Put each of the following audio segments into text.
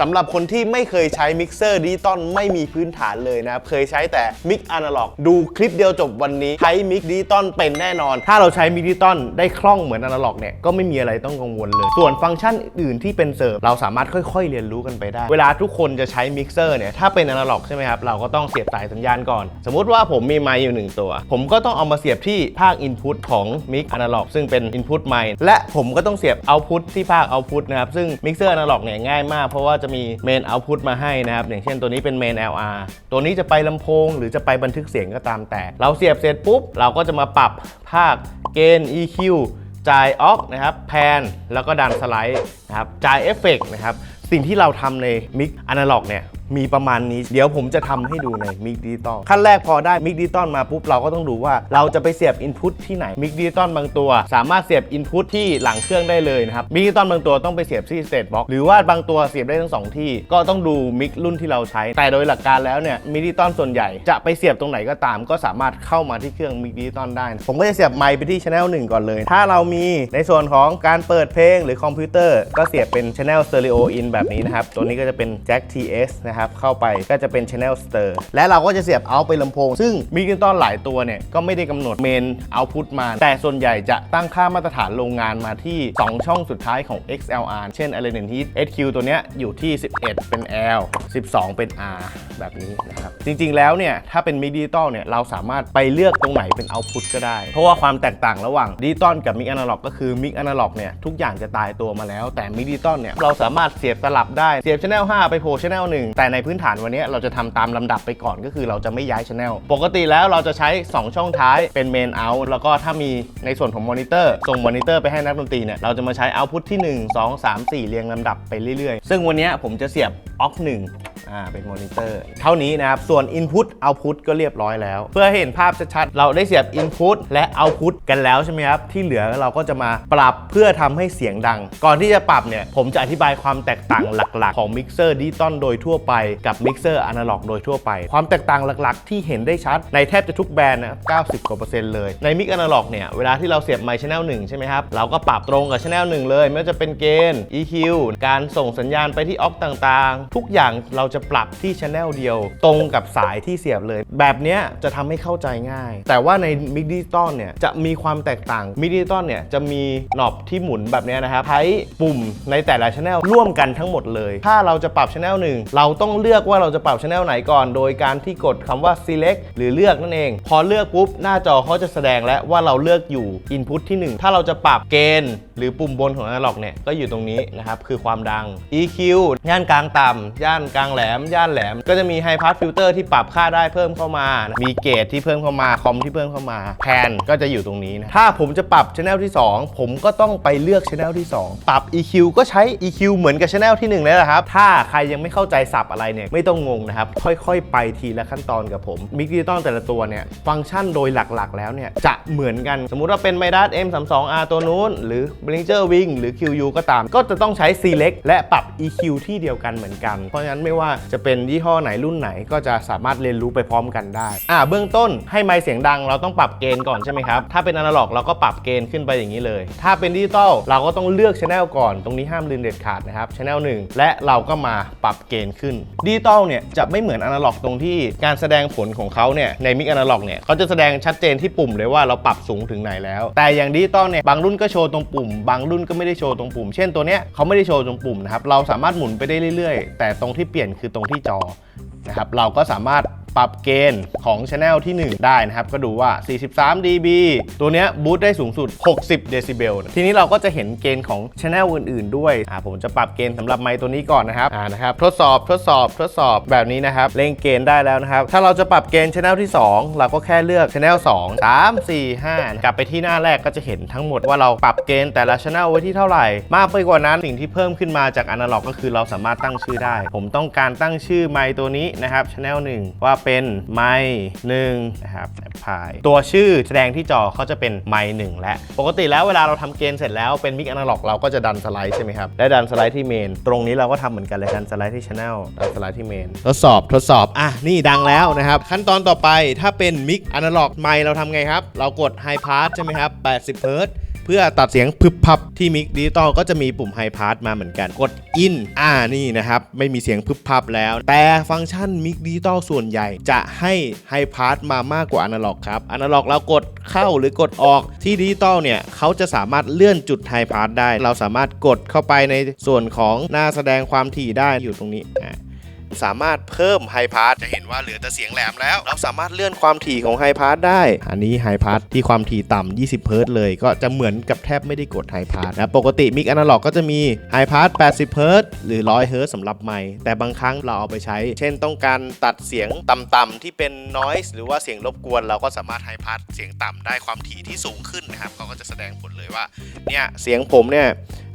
สำหรับคนที่ไม่เคยใช้มิกเซอร์ดิจิตอลไม่มีพื้นฐานเลยนะ เคยใช้แต่มิกอนาล็อก ดูคลิปเดียวจบวันนี้ ใช้มิกดิจิตอลเป็นแน่นอน ถ้าเราใช้มิกดิจิตอลได้คล่องเหมือนอนาล็อกเนี่ยก็ไม่มีอะไรต้องกังวลเลย ส่วนฟังก์ชันอื่นที่เป็นเสริมเราสามารถค่อยๆ เรียนรู้กันไปได้ เวลาทุกคนจะใช้มิกเซอร์เนี่ยถ้าเป็นอนาล็อกใช่ไหมครับเราก็ต้องเสียบสายสัญญาณก่อน สมมุติว่าผมมีไมค์อยู่หนึ่งตัว ผมก็ต้องเอามาเสียบที่ภาคอินพุตของมิกอนาล็อกซึ่งเป็นอินพุตไมค์และผมก็ต้องเสียบเอาพุตที่ภาคเอาพุตนะครับซึ่งมิกเซอร์อนาล็อกเนี่ยง่ายมากเพราะว่าจะมีเมนเอาพุตมาให้นะครับ อย่างเช่นตัวนี้เป็นเมน LR ตัวนี้จะไปลำโพงหรือจะไปบันทึกเสียงก็ตามแต่ เราเสียบเสร็จปุ๊บ เราก็จะมาปรับภาคเกณฑ์ EQ จ่ายออกนะครับแพนแล้วก็ดันสไลด์นะครับจ่ายเอฟเฟกนะครับสิ่งที่เราทำในมิกอนาล็อกเนี่ยมีประมาณนี้ เดี๋ยวผมจะทำให้ดูในมิกดิจิตอลขั้นแรกพอได้มิกดิจิตอลมาปุ๊บเราก็ต้องดูว่าเราจะไปเสียบอินพุตที่ไหนมิกดิจิตอลบางตัว สามารถเสียบอินพุตที่หลังเครื่องได้เลยนะครับมิกดิจิตอลบางตัวต้องไปเสียบที่สเตทบ็อกหรือว่าบางตัวเสียบได้ทั้งสองที่ ก็ต้องดูมิกรุ่นที่เราใช้ แต่โดยหลักการแล้วเนี่ยมิกดิจิตอลส่วนใหญ่จะไปเสียบตรงไหนก็ตาม ก็สามารถเข้ามาที่เครื่องมิกดิจิตอลได้ ผมก็จะเสียบไมค์ไปที่ช anel 1ก่อนเลย ถ้าเรามีในส่วนของการเปิดเพลงหรือคอมพิวเตอร์ ก็เสียบเป็น channel stereo in แบบนี้นะครับตัวนี้ก็จะเป็น jack TS นะครับ เข้าไปก็จะเป็น channel ster และเราก็จะเสียบเอาไปลำโพง ซึ่งมิกดิจิตอลหลายตัวเนี่ย ก็ไม่ได้กำหนดเมนเอาพุตมา แต่ส่วนใหญ่จะตั้งค่ามาตรฐานโรงงานมาที่ 2 ช่องสุดท้ายของ XLR เช่นอะไรหนึ่งที่ HQ ตัวเนี้ยอยู่ที่ 11 เป็น L 12 เป็น R แบบนี้นะครับ จริงๆแล้วเนี่ย ถ้าเป็นมิกดิจิตอลเนี่ย เราสามารถไปเลือกตรงไหนเป็นเอาพุตก็ได้ เพราะว่าความแตกต่างระหว่างดิจิตอลกับมิกอนาล็อกก็คือมิกอนาล็อกเนี่ยทุกอย่างจะตายตัวมาแล้ว แต่มิกดิจิตอลเนี่ยเราสามารถเสียบสลับได้เสียบช anel 5ไปโผล่ช anel 1แต่ในพื้นฐานวันนี้เราจะทำตามลำดับไปก่อนก็คือเราจะไม่ย้ายช anel ปกติแล้วเราจะใช้ 2 ช่องท้ายเป็นเมนเอาแล้วก็ถ้ามีในส่วนของมอนิเตอร์ส่งมอนิเตอร์ไปให้นักดนตรีเนี่ยเราจะมาใช้เอาพุตที่ 1 2 3 4 เรียงลำดับไปเรื่อยๆ ซึ่งวันนี้ผมจะเสียบออก1 อ่าเป็นมอนิเตอร์เท่านี้นะครับ ส่วน Input Output ก็เรียบร้อยแล้ว เพื่อให้เห็นภาพชัดๆ เราได้เสียบ Input และ Output กันแล้วใช่ไหมครับ ที่เหลือเราก็จะมาปรับเพื่อทำให้เสียงดัง ก่อนที่จะปรับเนี่ย ผมจะอธิบายความแตกต่างหลักๆ ของมิกเซอร์ดิจิตอลโดยทั่วไปกับมิกเซอร์อนาล็อกโดยทั่วไป ความแตกต่างหลักๆ ที่เห็นได้ชัดในแทบจะทุกแบรนด์นะครับ90กว่าเปอร์เซ็นต์เลย ในมิกอนาล็อกเนี่ย เวลาที่เราเสียบไมค์ชแนล1ใช่ไหมครับ เราก็ปรับตรงกับชแนล1เลย ไม่ว่าจะเป็นเกณฑ์ EQ การส่งสัญญาณไปที่ออกต่างๆ ทุกอย่างเราจะจะปรับที่ชแนลเดียว ตรงกับสายที่เสียบเลย แบบนี้จะทำให้เข้าใจง่าย แต่ว่าในมิกดิจิตอลเนี่ยจะมีความแตกต่างมิกดิจิตอลเนี่ยจะมีหนอบที่หมุนแบบนี้นะครับใช้ปุ่มในแต่ละชแนลร่วมกันทั้งหมดเลย ถ้าเราจะปรับชแนลหนึ่งเราต้องเลือกว่าเราจะปรับชแนลไหนก่อน โดยการที่กดคำว่า select หรือเลือกนั่นเอง พอเลือกปุ๊บหน้าจอเขาจะแสดงแล้วว่าเราเลือกอยู่ input ที่ 1 ถ้าเราจะปรับเกณฑ์ หรือปุ่มบนของ analog เนี่ยก็อยู่ตรงนี้นะครับคือความดัง EQ ย่านกลางต่ำย่านกลางแหลมย่านแหลม ก็จะมี high pass filter ที่ปรับค่าได้เพิ่มเข้ามา มีเกจที่เพิ่มเข้ามา คอมที่เพิ่มเข้ามาแพนก็จะอยู่ตรงนี้นะ ถ้าผมจะปรับ channel ที่ 2 ผมก็ต้องไปเลือก channel ที่ 2 ปรับ EQ ก็ใช้ EQ เหมือนกับ channel ที่1เลยนะครับ ถ้าใครยังไม่เข้าใจสับอะไรเนี่ยไม่ต้องงงนะครับ ค่อยๆ ไปทีละขั้นตอนกับผมมิกดิจิตอลแต่ละตัวเนี่ยฟังก์ชันโดยหลักๆ แล้วเนี่ยจะเหมือนกันสมมุติว่าเป็น m i d a s M32R ตัวนู้น หรือ Behringer Wing หรือ QU ก็ตาม ก็จะต้องใช้ Select และปรับ EQ ที่เดียวกันเหมือนกัน เพราะฉะนั้นไม่ว่าจะเป็นยี่ห้อไหนรุ่นไหนก็จะสามารถเรียนรู้ไปพร้อมกันได้อ่าเบื้องต้นให้ไมค์เสียงดังเราต้องปรับเกณฑ์ก่อนใช่ไหมครับ ถ้าเป็นอนาล็อกเราก็ปรับเกณฑ์ขึ้นไปอย่างนี้เลย ถ้าเป็นดิจิตอลเราก็ต้องเลือกช anel ก่อน ตรงนี้ห้ามลืมเด็ดขาดนะครับช anel 1และเราก็มาปรับเกณฑ์ขึ้นดิจิตอลเนี่ยจะไม่เหมือนอนาล็อกตรงที่การแสดงผลของเขาเนี่ยในมิกอนาล็อกเนี่ยเขาจะแสดงชัดเจนที่ปุ่มเลยว่าเราปรับสูงถึงไหนแล้ว แต่อย่างดิจิตอลเนี่ยบางรุ่นก็โชว์ตรงปุ่ม บางรุ่นก็ไม่ได้โชว์ตรงปุ่ม เช่นตัวเนี้ยเขาไม่ได้โชว์ตรงปุ่มนะครับเราสามารถหมุนไปได้เรื่อยๆ แต่ตรงที่เปลี่ยนคือตรงที่จอนะครับเราก็สามารถ ปรับเกณฑ์ของ Channel ที่ 1 ได้นะครับ ก็ดูว่า 43 dB ตัวเนี้ยบูตได้สูงสุด 60 เดซิเบลทีนี้เราก็จะเห็นเกณฑ์ของ Channel อื่น ๆ ด้วยอ่าผมจะปรับเกณฑ์สำหรับไมค์ตัวนี้ก่อนนะครับอ่านะครับทดสอบทดสอบทดสอบแบบนี้นะครับเล่งเกณฑ์ได้แล้วนะครับ ถ้าเราจะปรับเกณฑ์ Channel ที่ 2 เราก็แค่เลือก Channel 2 3 4 5 กลับไปที่หน้าแรกก็จะเห็นทั้งหมดว่าเราปรับเกณฑ์แต่ละ Channel ไว้ที่เท่าไหร่ มากไปกว่านั้นสิ่งที่เพิ่มขึ้นมาจากอนาล็อกก็คือเราสามารถตั้งชื่อได้ ผมต้องการตั้งชื่อไมค์ตัวนี้นะครับ Channel 1ว่าเป็นไมค์หนึ่งนะครับแอปพายตัวชื่อแสดงที่จอเขาจะเป็นไมค์หนึ่งและ ปกติแล้วเวลาเราทำเกณฑ์เสร็จแล้วเป็นมิกอนาล็อกเราก็จะดันสไลด์ใช่ไหมครับ และดันสไลด์ที่เมน ตรงนี้เราก็ทำเหมือนกันเลยดันสไลด์ที่ช anel ดันสไลด์ที่เมน ทดสอบทดสอบ อะ นี่ดังแล้วนะครับ ขั้นตอนต่อไปถ้าเป็นมิกอนาล็อกไมค์เราทำไงครับ เรากดไฮพาสใช่ไหมครับ80เฮิร์ต เพื่อตัดเสียงพึบพับที่มิกดิจิตอลก็จะมีปุ่มไฮพาสมาเหมือนกันกดอินอ่านี่นะครับ ไม่มีเสียงพึบพับแล้ว แต่ฟังก์ชันมิกดิจิตอลส่วนใหญ่จะให้ไฮพาสมามากกว่าอนาล็อกครับอนาล็อกเรากดเข้าหรือกดออกที่ดิจิตอลเนี่ยเขาจะสามารถเลื่อนจุดไฮพาสได้ เราสามารถกดเข้าไปในส่วนของหน้าแสดงความถี่ได้อยู่ตรงนี้อ่า สามารถเพิ่มไฮพาสจะเห็นว่าเหลือแต่เสียงแหลมแล้ว เราสามารถเลื่อนความถี่ของไฮพาสได้ อันนี้ไฮพาสที่ความถี่ต่ำ 20 เฮิร์ตเลย ก็จะเหมือนกับแทบไม่ได้กดไฮพาสนะปกติมิกอนาล็อกก็จะมีไฮพาส80 เฮิร์ตหรือ 100 เฮิร์ตสำหรับไมค์แต่บางครั้งเราเอาไปใช้ เช่นต้องการตัดเสียงต่ำๆที่เป็น noise หรือว่าเสียงรบกวน เราก็สามารถไฮพาสเสียงต่ำได้ความถี่ที่สูงขึ้นนะครับเขาก็จะแสดงผลเลยว่าเนี่ยเสียงผมเนี่ย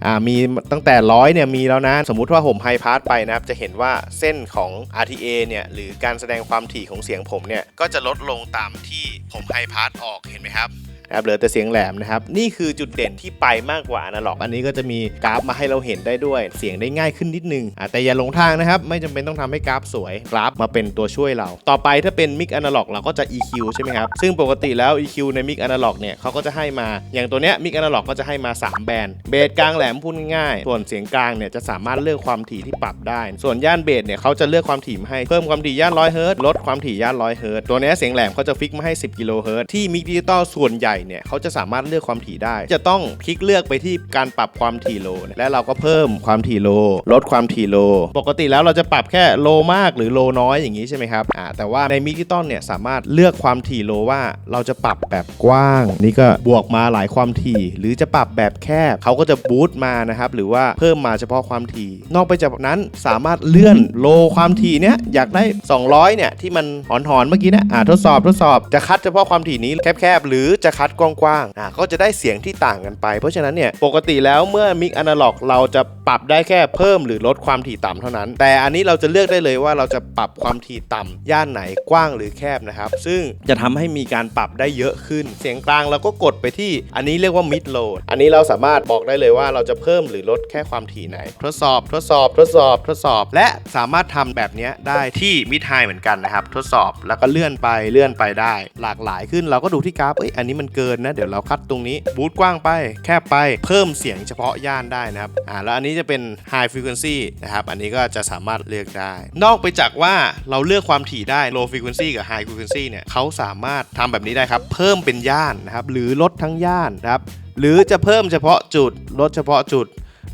อ่ามีตั้งแต่ร้อยเนี่ยมีแล้วนะสมมุติว่าผมไฮพาสไปนะครับจะเห็นว่าเส้นของ RTA เนี่ยหรือการแสดงความถี่ของเสียงผมเนี่ยก็จะลดลงตามที่ผมไฮพาสออกเห็นไหมครับ นะครับเหลือแต่เสียงแหลมนะครับ นี่คือจุดเด่นที่ไปมากกว่าอนาล็อก อันนี้ก็จะมีกราฟมาให้เราเห็นได้ด้วย เสียงได้ง่ายขึ้นนิดนึงแต่อย่าหลงทางนะครับ ไม่จำเป็นต้องทำให้กราฟสวย กราฟมาเป็นตัวช่วยเรา ต่อไปถ้าเป็นมิกอนาล็อกเราก็จะ EQ ใช่ไหมครับ ซึ่งปกติแล้ว EQ ในมิกอนาล็อกเนี่ยเขาก็จะให้มา อย่างตัวเนี้ยมิกอนาล็อกก็จะให้มา 3 แบนด์เบสกลางแหลมพูดง่าย ส่วนเสียงกลางเนี่ยจะสามารถเลือกความถี่ที่ปรับได้ ส่วนย่านเบสเนี่ยเขาจะเลือกความถี่มาให้เพิ่มความถี่ย่าน100เฮิร์ตลดความถี่ย่าน100เฮิร์ตัวเนี้ยเสียงแหลมเขาจะฟิกมาให้ 10กิโลเฮิรตที่มิกดิจิตอลส่วนใหญ่เนี่ยเขาจะสามารถเลือกความถี่ได้ จะต้องคลิกเลือกไปที่การปรับความถี่โลและเราก็เพิ่มความถี่โล ลดความถี่โล ปกติแล้วเราจะปรับแค่โลมากหรือโลน้อยอย่างนี้ใช่ไหมครับอ่าแต่ว่าในมิกดิจิตอลเนี่ยสามารถเลือกความถี่โลว่าเราจะปรับแบบกว้าง นี่ก็บวกมาหลายความถี่ หรือจะปรับแบบแคบเขาก็จะบูตมานะครับหรือว่าเพิ่มมาเฉพาะความถี่ นอกไปจากนั้นสามารถเลื่อนโลความถี่เนี่ยอยากได้ 200เนี่ยที่มันหอนหอนๆเมื่อกี้นี่ยอ่าทดสอบทดสอบจะคัดเฉพาะความถี่นี้แคบๆหรือจะคัดกว้างๆอ่าก็จะได้เสียงที่ต่างกันไป เพราะฉะนั้นเนี่ยปกติแล้วเมื่อมิกอนาล็อกเราจะปรับได้แค่เพิ่มหรือลดความถี่ต่ำเท่านั้น แต่อันนี้เราจะเลือกได้เลยว่าเราจะปรับความถี่ต่ำย่านไหนกว้างหรือแคบนะครับ ซึ่งจะทำให้มีการปรับได้เยอะขึ้น เสียงกลางเราก็กดไปที่อันนี้เรียกว่า mid load อันนี้เราสามารถบอกได้เลยว่าเราจะเพิ่มหรือลดแค่ความถี่ไหน ทดสอบ ทดสอบ ทดสอบ ทดสอบ และสามารถทำแบบนี้ได้ที่ mid high เหมือนกันนะครับ ทดสอบแล้วก็เลื่อนไปเลื่อนไปได้ หลากหลายขึ้นเราก็ดูที่กราฟเอ้ยอันนี้มันเกินนะ เดี๋ยวเราคัดตรงนี้ บูทกว้างไป แคบไป เพิ่มเสียงเฉพาะย่านได้นะครับ อ่า แล้วอันนี้จะเป็น high frequency นะครับ อันนี้ก็จะสามารถเลือกได้ นอกไปจากว่าเราเลือกความถี่ได้ low frequency กับ high frequency เนี่ยเขาสามารถทำแบบนี้ได้ครับ เพิ่มเป็นย่านนะครับ หรือลดทั้งย่านนะครับ หรือจะเพิ่มเฉพาะจุด ลดเฉพาะจุด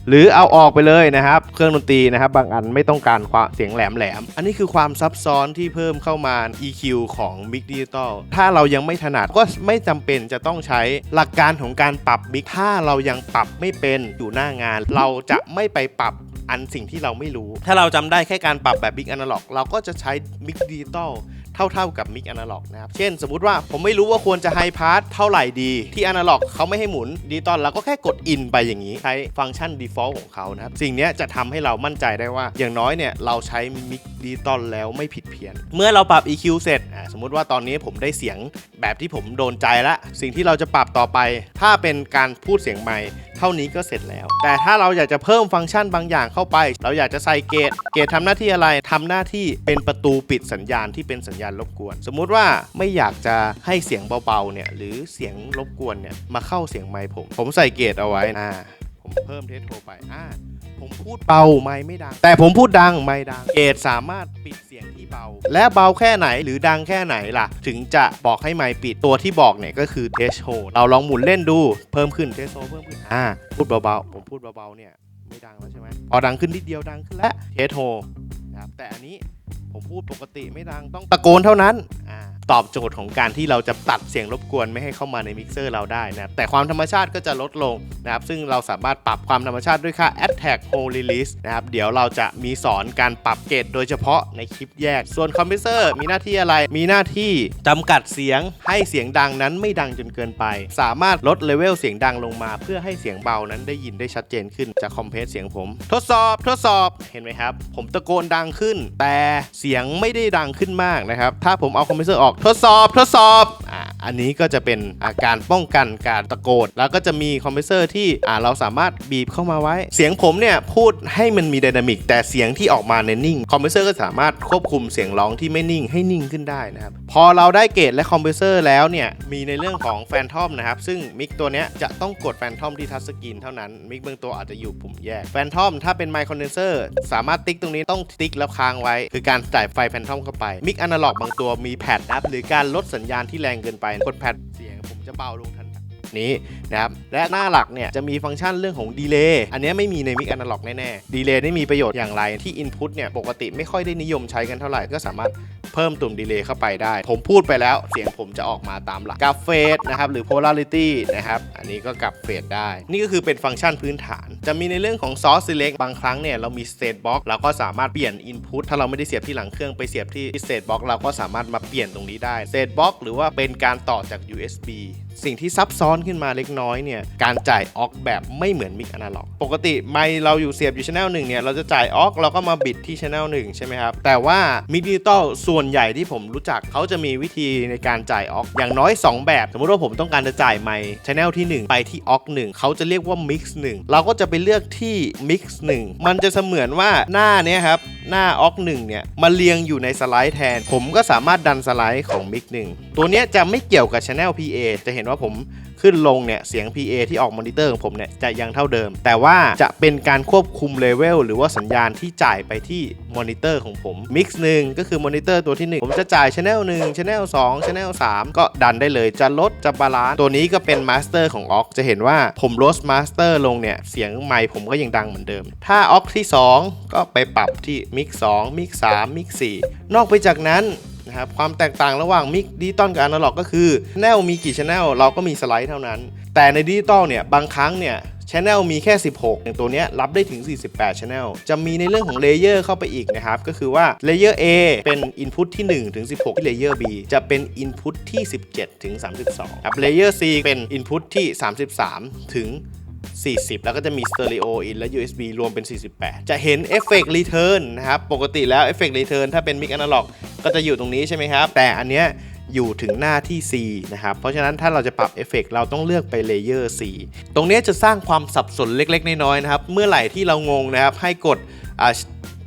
หรือเอาออกไปเลยนะครับ เครื่องดนตรีนะครับ บางอันไม่ต้องการความเสียงแหลมแหลม อันนี้คือความซับซ้อนที่เพิ่มเข้ามา EQ ของ Mix Digital ถ้าเรายังไม่ถนัดก็ไม่จำเป็นจะต้องใช้หลักการของการปรับ Mix ถ้าเรายังปรับไม่เป็นอยู่หน้างาน เราจะไม่ไปปรับอันสิ่งที่เราไม่รู้ ถ้าเราจำได้แค่การปรับแบบ Mix Analog เราก็จะใช้ Mix Digital เท่าๆกับมิกอนาล็อกนะครับ เช่นสมมติว่าผมไม่รู้ว่าควรจะไฮพาสเท่าไหร่ดีที่อนาล็อกเขาไม่ให้หมุนดิจิตอลเราก็แค่กดอินไปอย่างนี้ ใช้ฟังก์ชัน default ของเขานะครับ สิ่งนี้จะทำให้เรามั่นใจได้ว่า อย่างน้อยเนี่ยเราใช้มิกดิจิตอลแล้วไม่ผิดเพี้ยน เมื่อเราปรับ EQ เสร็จสมมุติว่าตอนนี้ผมได้เสียงแบบที่ผมโดนใจละสิ่งที่เราจะปรับต่อไป ถ้าเป็นการพูดเสียงไมค์เท่านี้ก็เสร็จแล้ว แต่ถ้าเราอยากจะเพิ่มฟังก์ชันบางอย่างเข้าไป เราอยากจะใส่เกต เกตทำหน้าที่อะไรทำหน้าที่เป็นประตูปิดสัญญาณที่เป็นสัญญาณรบกวน สมมุติว่าไม่อยากจะให้เสียงเบาๆเนี่ยหรือเสียงรบกวนเนี่ยมาเข้าเสียงไมค์ผม ผมใส่เกตเอาไว้อ่าผมเพิ่มเทสโทรไปอ่าผมพูดเบาไม่ไม่ดัง แต่ผมพูดดังไม่ดังเกตสามารถปิดเสียงที่เบา และเบาแค่ไหนหรือดังแค่ไหนล่ะ ถึงจะบอกให้ไมค์ปิดตัวที่บอกเนี่ยก็คือเทสโทเราลองหมุนเล่นดูเพิ่มขึ้นเทสโทเพิ่มขึ้นอ่าพูดเบาๆผมพูดเบาๆเนี่ยไม่ดังแล้วใช่ไหมพอดังขึ้นนิดเดียวดังขึ้นแล้วเทสโฮนะครับแต่อันนี้ ผมพูดปกติไม่ดังต้องตะโกนเท่านั้นอ่า ตอบโจทย์ของการที่เราจะตัดเสียงรบกวนไม่ให้เข้ามาในมิกเซอร์เราได้นะครับแต่ความธรรมชาติก็จะลดลงนะครับซึ่งเราสามารถปรับความธรรมชาติด้วยค่า Attack Hole Release นะครับเดี๋ยวเราจะมีสอนการปรับเกรดโดยเฉพาะในคลิปแยก ส่วนคอมเพรสเซอร์มีหน้าที่อะไรมีหน้าที่จำกัดเสียงให้เสียงดังนั้นไม่ดังจนเกินไป สามารถลดเลเวลเสียงดังลงมา เพื่อให้เสียงเบานั้นได้ยินได้ชัดเจนขึ้นจากคอมเพรสเสียงผม ทดสอบทดสอบเห็นไหมครับ ผมตะโกนดังขึ้น แต่เสียงไม่ได้ดังขึ้นมากนะครับถ้าผมเอาคอมเพรสเซอร์ออกทดสอบทดสอบ อันนี้ก็จะเป็นอาการป้องกันการตะโกนแล้วก็จะมีคอมเพรสเซอร์ที่เราสามารถบีบเข้ามาไว้ เสียงผมเนี่ยพูดให้มันมีไดนามิกแต่เสียงที่ออกมาในยนิ่งคอมเพรสเซอร์ก็สามารถควบคุมเสียงร้องที่ไม่นิ่งให้นิ่งขึ้นได้นะครับพอเราได้เกรดและคอมเพรสเซอร์แล้วเนี่ยมีในเรื่องของแฟนทอมนะครับซึ่งมิกตัวเนี้ยจะต้องกดแฟนทอมที่ทัชสกรีนเท่านั้นมิกบางตัวอาจจะอยู่ปุ่มแยกแฟนทอมถ้าเป็นไมค์คอนเดนเซอร์สามารถติ๊กตรงนี้ต้องติ๊กแล้วค้างไว้ คือการจ่ายไฟแฟนทอมเข้าไปมิกอนาล็อกบางตัวมีแพดนะครับหรือการลดสัญญาณที่แรงเกินไปกดแพดเสียงผมจะเบาลง นี้นะครับและหน้าหลักเนี่ยจะมีฟังก์ชันเรื่องของดีเลย์อันนี้ไม่มีในมิกอนาล็อกแน่ๆดีเลย์ได้มีประโยชน์อย่างไรที่ Input เนี่ยปกติไม่ค่อยได้นิยมใช้กันเท่าไหร่ก็สามารถเพิ่มตุ่มดีเลย์เข้าไปได้ ผมพูดไปแล้ว เสียงผมจะออกมาตามหลักกับเฟสนะครับหรือ polarity นะครับอันนี้ก็กับเฟสได้ นี่ก็คือเป็นฟังก์ชันพื้นฐาน จะมีในเรื่องของ source select บางครั้งเนี่ยเรามี state box เราก็สามารถเปลี่ยน input ถ้าเราไม่ได้เสียบที่หลังเครื่องไปเสียบที่ state box เราก็สามารถมาเปลี่ยนตรงนี้ได้ state box หรือว่าเป็นการต่อจาก USB สิ่งที่ซับซ้อนขึ้นมาเล็กน้อยเนี่ยการจ่ายออกแบบไม่เหมือนมิกอนาล็อกปกติไมค์เราอยู่เสียบอยู่ช anel หนึ่งเนี่ยเราจะจ่ายออกเราก็มาบิดที่ช anel หนึ่งใช่ไหมครับแต่ว่ามิกดิจิตอลส่วนใหญ่ที่ผมรู้จักเขาจะมีวิธีในการจ่ายออกอย่างน้อย 2 แบบ สมมติว่าผมต้องการจะจ่ายไมค์ช anel ที่ 1 ไปที่ออก1เขาจะเรียกว่า mix 1 เราก็จะไปเลือกที่ mix 1 มันจะเสมือนว่าหน้าเนี้ยครับหน้าออก1เนี่ยมาเรียงอยู่ในสไลด์แทน ผมก็สามารถดันสไลด์ของ mix 1ตัวเนี้ยจะไม่เกี่ยวกับ channel PA จะเห็นว่าผมขึ้นลงเนี่ยเสียง PA ที่ออกมอนิเตอร์ของผมเนี่ยจะยังเท่าเดิม แต่ว่าจะเป็นการควบคุมเลเวลหรือว่าสัญญาณที่จ่ายไปที่มอนิเตอร์ของผม Mix 1ก็คือมอนิเตอร์ตัวที่ 1 ผมจะจ่าย Channel 1 Channel 2 Channel 3 ก็ดันได้เลยจะลดจะบาลานซ์ตัวนี้ก็เป็นมาสเตอร์ของ OX จะเห็นว่าผมลดมาสเตอร์ลงเนี่ยเสียงไมค์ผมก็ยังดังเหมือนเดิม ถ้า OX ที่ 2 ก็ไปปรับที่ Mix 2 Mix 3 Mix 4นอกไปจากนั้น นะครับความแตกต่างระหว่างมิกดิจิตอลกับอนาล็อกก็คือแนลมีกี่ชแนลเราก็มีสไลด์เท่านั้น แต่ในดิจิตอลเนี่ยบางครั้งเนี่ยชแนลมีแค่ 16 อย่างตัวนี้รับได้ถึง 48ชแนลจะมีในเรื่องของเลเยอร์เข้าไปอีกนะครับ ก็คือว่าเลเยอร์ A เป็น Input ที่1ถึง16ที่เลเยอร์ B จะเป็น Input ที่ 17ถึง32ครับเลเยอร์ C เป็น Input ที่ 33ถึง 40 แล้วก็จะมี Stereo In และ USB รวมเป็น 48 จะเห็น Effect Return นะครับ ปกติแล้ว Effect Return ถ้าเป็น Mic Analog ก็จะอยู่ตรงนี้ใช่ไหมครับ แต่อันเนี้ยอยู่ถึงหน้าที่ C นะครับ เพราะฉะนั้นถ้าเราจะปรับเอฟเฟกเราต้องเลือกไปเลเยอร์ C ตรงนี้จะสร้างความสับสนเล็กๆ น้อยๆ นะครับ เมื่อไหร่ที่เรางงนะครับ ให้กด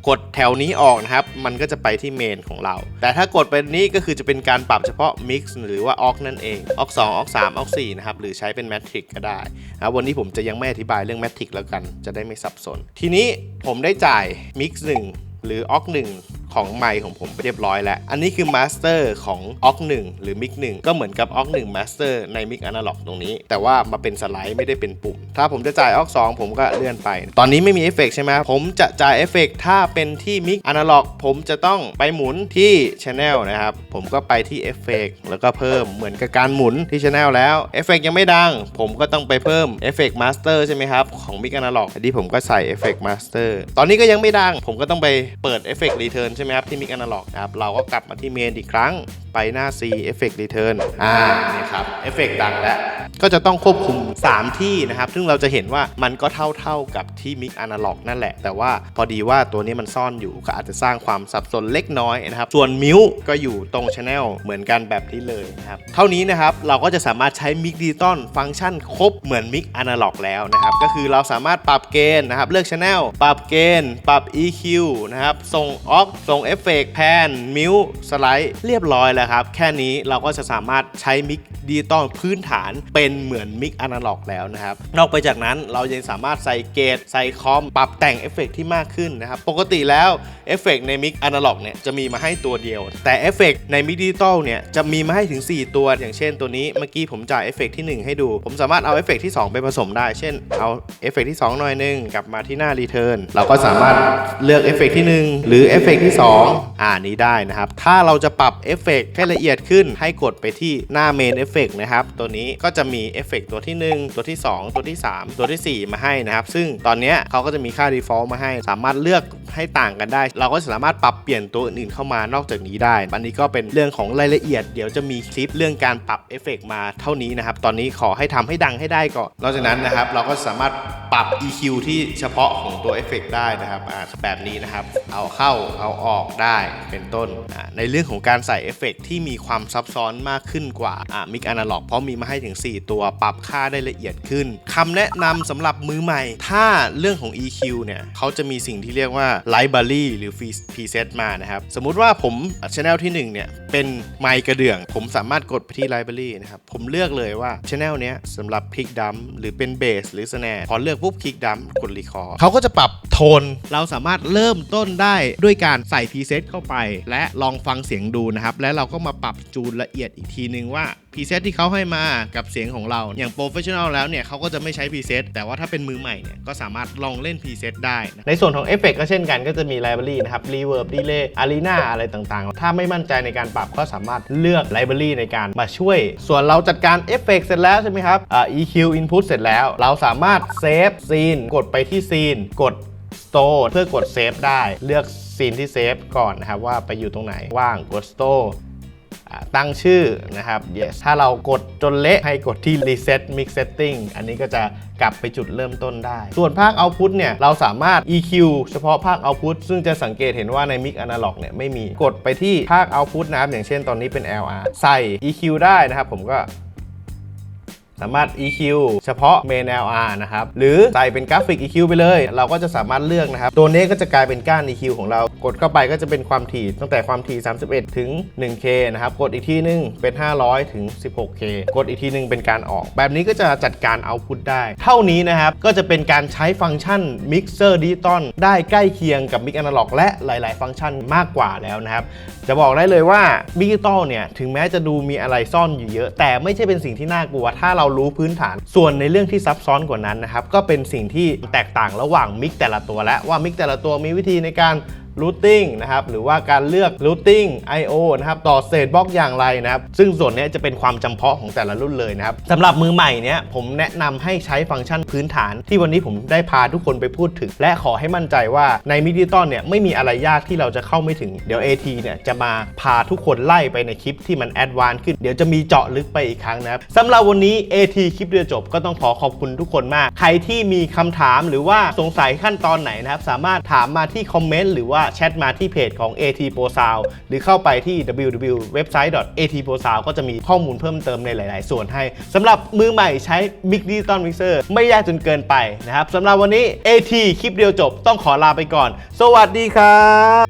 กดแถวนี้ออกนะครับ มันก็จะไปที่เมนของเรา แต่ถ้ากดไปนี้ก็คือจะเป็นการปรับเฉพาะ Mix หรือว่าออกนั่นเองออก2ออก3ออก4นะครับ หรือใช้เป็นแมทริกก็ได้นะวันนี้ผมจะยังไม่อธิบายเรื่องแมทริกแล้วกัน จะได้ไม่สับสน ทีนี้ผมได้จ่าย Mix 1 หรือ Aux 1ของไมค์ของผมไปเรียบร้อยแล้ว อันนี้คือมาสเตอร์ของ Aux 1หรือ Mic 1ก็เหมือนกับ Aux 1 Master ใน Mic Analog ตรงนี้ แต่ว่ามาเป็นสไลด์ไม่ได้เป็นปุ่ม ถ้าผมจะจ่าย Aux 2ผมก็เลื่อนไป ตอนนี้ไม่มีเอฟเฟกต์ใช่ไหมผมจะจ่ายเอฟเฟกต์ถ้าเป็นที่ Mic Analog ผมจะต้องไปหมุนที่ Channel นะครับ ผมก็ไปที่เอฟเฟกต์แล้วก็เพิ่มเหมือนกับการหมุนที่ Channel แล้วเอฟเฟกต์ยังไม่ดัง ผมก็ต้องไปเพิ่มเอฟเฟกต์มาสเตอร์ใช่ไหมครับของ Mic Analog อันนี้ผมก็ใส่เอฟเฟกมาสเตอร์ตอนนี้ก็ยังไม่ดัง ผมก็ต้องไปเปิดเอฟเฟกต์รีเทิร์นใช่ไหมครับ ที่ Mic Analog นะครับ เราก็กลับมาที่เมนอีกครั้ง ไปหน้า C Effect Return อ่า นี่ครับเอฟเฟกต์ดังแล้ว ก็จะต้องควบคุม 3 ที่นะครับ ซึ่งเราจะเห็นว่ามันก็เท่าๆกับที่ Mic Analog นั่นแหละ แต่ว่าพอดีว่าตัวนี้มันซ่อนอยู่ ก็อาจจะสร้างความสับสนเล็กน้อยนะครับ ส่วนมิวก็อยู่ตรง Channel เหมือนกันแบบนี้เลยนะครับ เท่านี้นะครับ เราก็จะสามารถใช้ Mic Digital ฟังก์ชันครบเหมือน Mic Analog แล้วนะครับ ก็คือเราสามารถปรับเกณฑ์นะครับ เลือก Channel ปรับเกณฑ์ ปรับ EQ นะครับ ส่งออกส่งเอฟเฟกต์แพนมิวสไลด์เรียบร้อยแล้วครับ แค่นี้เราก็จะสามารถใช้มิก ดิจิตอลพื้นฐานเป็นเหมือนมิกอนาล็อกแล้วนะครับ นอกไปจากนั้นเรายังสามารถใส่เกตใส่คอม ปรับแต่งเอฟเฟกต์ที่มากขึ้นนะครับ ปกติแล้วเอฟเฟกต์ในมิกอนาล็อกเนี่ยจะมีมาให้ตัวเดียว แต่เอฟเฟกต์ในมิกดิจิตอลเนี่ยจะมีมาให้ถึง 4 ตัว อย่างเช่นตัวนี้เมื่อกี้ผมจ่ายเอฟเฟกต์ที่ 1 ให้ดู ผมสามารถเอาเอฟเฟกต์ที่ 2 ไปผสมได้ เช่นเอาเอฟเฟกต์ที่ 2 หน่อยหนึงกลับมาที่หน้ารีเทิร์นเราก็สามารถเลือกเอฟเฟกต์ที่ 1 หรือเอฟเฟกต์ที่ 2 อ่านี้ได้นะครับ ถ้าเราจะปรับเอฟเฟกให้ละเอียดขึ้นให้กดไปที่หน้าเมนเอฟเฟกต์นะครับ ตัวนี้ก็จะมีเอฟเฟกต์ตัวที่ 1 ตัวที่ 2 ตัวที่ 3 ตัวทีสี่ 4 มาให้นะครับ ซึ่งตอนนี้เขาก็จะมีค่า default มาให้ สามารถเลือกให้ต่างกันได้ เราก็สามารถปรับเปลี่ยนตัวอื่นๆเข้ามานอกจากนี้ได้ อันนี้ก็เป็นเรื่องของรายละเอียด เดี๋ยวจะมีคลิปเรื่องการปรับเอฟเฟกต์มาเท่านี้นะครับ ตอนนี้ขอให้ทำให้ดังให้ได้ก่อน นอกจากนั้นนะครับ เราก็สามารถปรับ EQ ที่เฉพาะของตัวเอฟเฟกต์ได้นะครับแบบนี้นะครับ เอาเข้าเอาออกได้เป็นต้น ในเรื่องของการใส่เอฟเฟกต์ที่มีความซับซ้อนมากขึ้นกว่ามิกอนาล็อกเพราะมีมาให้ถึง 4 ตัวปรับค่าได้ละเอียดขึ้นคำแนะนำสำหรับมือใหม่ ถ้าเรื่องของ EQ เนี่ยเขาจะมีสิ่งที่เรียกว่า Library หรือ Preset มานะครับ สมมุติว่าผม Channel ที่ 1 เนี่ย เป็นไมค์กระเดื่อง ผมสามารถกดไปที่ Library นะครับ ผมเลือกเลยว่า Channel เนี้ยสำหรับคลิกดัมหรือเป็นเบสหรือสแนร์พอเลือกปุ๊บคลิกดัมกดรีคอร์เขาก็จะปรับโทนเราสามารถเริ่มต้นได้ด้วยการใส่ preset เข้าไป และลองฟังเสียงดูนะครับและเราก็มาปรับจูนละเอียดอีกทีนึงว่า preset ที่เขาให้มากับเสียงของเรา อย่าง professional แล้วเนี่ยเขาก็จะไม่ใช้ preset แต่ว่าถ้าเป็นมือใหม่เนี่ยก็สามารถลองเล่น preset ได้นะในส่วนของเอฟเฟกก็เช่นกันก็จะมี library นะครับ reverb delay arena อะไรต่างๆ ถ้าไม่มั่นใจในการปรับก็สามารถเลือก library ในการมาช่วย ส่วนเราจัดการเอฟเฟกเสร็จแล้วใช่ไหมครับอ่า EQ input เสร็จแล้ว เราสามารถเซฟซีนกดไปที่ซีนกด store เพื่อกดเซฟได้เลือกซีนที่เซฟก่อนนะครับว่าไปอยู่ตรงไหนว่างกด store ตั้งชื่อนะครับ yes ถ้าเรากดจนเละให้กดที่ reset mix setting อันนี้ก็จะกลับไปจุดเริ่มต้นได้ ส่วนภาค output เนี่ย เราสามารถ EQ เฉพาะภาค output ซึ่งจะสังเกตเห็นว่าใน mix analog เนี่ยไม่มี กดไปที่ภาค output นะครับ อย่างเช่นตอนนี้เป็น LR ใส่ EQ ได้นะครับ ผมก็ สามารถ EQ เฉพาะ main LR นะครับ หรือใส่เป็นกราฟิก EQ ไปเลย เราก็จะสามารถเลือกนะครับ ตัวนี้ก็จะกลายเป็นก้าน EQ ของเรา กดเข้าไปก็จะเป็นความถี่ตั้งแต่ความถี่ 31 ถึง 1K นะครับ กดอีกทีนึงเป็น 500 ถึง 16K กดอีกทีนึงเป็นการออก แบบนี้ก็จะจัดการ output ได้ เท่านี้นะครับ ก็จะเป็นการใช้ฟังก์ชัน mixer digital ได้ใกล้เคียงกับ mix analog และหลาย ๆ ฟังก์ชันมากกว่าแล้วนะครับ จะบอกได้เลยว่าดิจิตอลเนี่ยถึงแม้จะดูมีอะไรซ่อนอยู่เยอะ แต่ไม่ใช่เป็นสิ่งที่น่ากลัวถ้าเรารู้พื้นฐาน ส่วนในเรื่องที่ซับซ้อนกว่านั้นนะครับก็เป็นสิ่งที่แตกต่างระหว่างมิกแต่ละตัวและว่ามิกแต่ละตัวมีวิธีในการ routing นะครับหรือว่าการเลือก routing I/O นะครับต่อเศษบล็อกอย่างไรนะครับซึ่งส่วนนี้จะเป็นความจำเพาะของแต่ละรุ่นเลยนะครับสำหรับมือใหม่เนี้ยผมแนะนำให้ใช้ฟังก์ชันพื้นฐาน ที่วันนี้ผมได้พาทุกคนไปพูดถึง และขอให้มั่นใจว่าในมิดิตอนเนี่ยไม่มีอะไรยากที่เราจะเข้าไม่ถึงเดี๋ยว AT เนี่ยจะมาพาทุกคนไล่ไปในคลิปที่มันแอดวานซ์ขึ้นเดี๋ยวจะมีเจาะลึกไปอีกครั้งนะครับสำหรับวันนี้ AT คลิปเดียวจบก็ต้องขอขอบคุณทุกคนมาก ใครที่มีคำถามหรือว่าสงสัยขั้นตอนไหนนะครับสามารถถามมาที่คอมเมนต์หรือว่าแชทมาที่เพจของ AT Pro Sound หรือเข้าไปที่ www.website.atprosound ก็จะมีข้อมูลเพิ่มเติมในหลาย ๆ ส่วนให้สำหรับมือใหม่ใช้ Mix Digital Mixer ไม่ยากจนเกินไปนะครับสำหรับวันนี้ AT คลิปเดียวจบต้องขอลาไปก่อน สวัสดีครับ